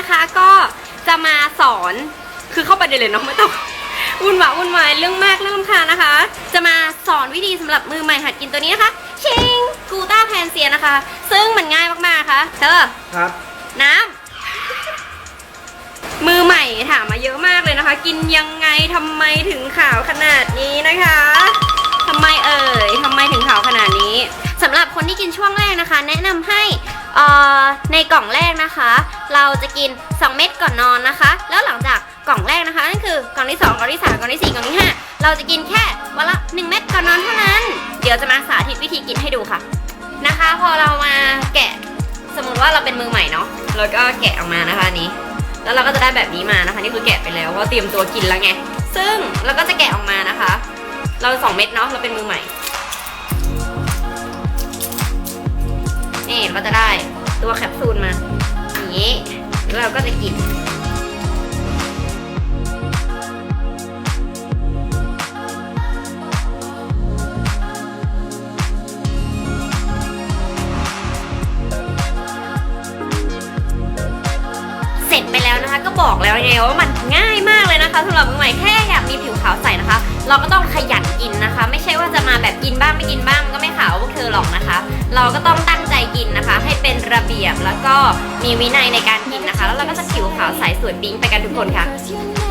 นะคะก็จะมาสอนคือเข้าไปเดเลยเนาะไม่ต้องวุ่นวายวุ่นวายเรื่องมากเรื่องลำคาญนะคะ จะมาสอนวิธีสำหรับมือใหม่หัดกินตัวนี้นะคะชิงกูต้าแพนเซียนะคะ ซึ่งมันง่ายมากๆค่ะเธอครับ น้ำมือใหม่ถามมาเยอะมากเลยนะคะ กินยังไงทำไมถึงขาวขนาดนี้นะคะทำไมเอ่ยทำไมถึงขาวขนาดนี้สำหรับคนที่กินช่วงแรกนะคะ แนะนำให้เอ่อในกล่องแรกนะคะ เราจะกิน 2 เม็ดก่อนนอนนะคะ แล้วหลังจากกล่องแรกนะคะนั่นคือกล่องที่2กล่องที่3กล่องที่4กล่องที่ 5 เราจะกินแค่วันละ 1 เม็ดก่อนนอนเท่านั้น เดี๋ยวจะมาสาธิตวิธีกินให้ดูค่ะนะคะ พอเรามาแกะสมมติว่าเราเป็นมือใหม่เนาะเราก็แกะออกมานะคะอันนี้ แล้วเราก็จะได้แบบนี้มานะคะนี่คือแกะไปแล้วเพราะเตรียมตัวกินแล้วไงซึ่งเราก็จะแกะออกมานะคะ เราสองเม็ดเนาะเราเป็นมือใหม่นี่เราจะได้ตัวแคปซูลมา อย่างนี้แล้วเราก็จะกินเสร็จไปแล้วนะคะก็บอกแล้วไงว่ามันง่ายมากเลยนะคะสำหรับมือใหม่แค่อยากมีผิวขาวใสนะคะ เราก็ต้องขยันกินนะคะ ไม่ใช่ว่าจะมาแบบกินบ้างไม่กินบ้างก็ไม่ขาวพวกเธอหรอกนะคะ เราก็ต้องตั้งใจกินนะคะ ให้เป็นระเบียบแล้วก็ มีวินัยในการกินนะคะ แล้วเราก็จะผิวขาวใสสวยปิ๊งไปกันทุกคนค่ะไม่รู้ว่าทำท่าอย่างนี้เพื่ออะไรไปแล้วนะคะ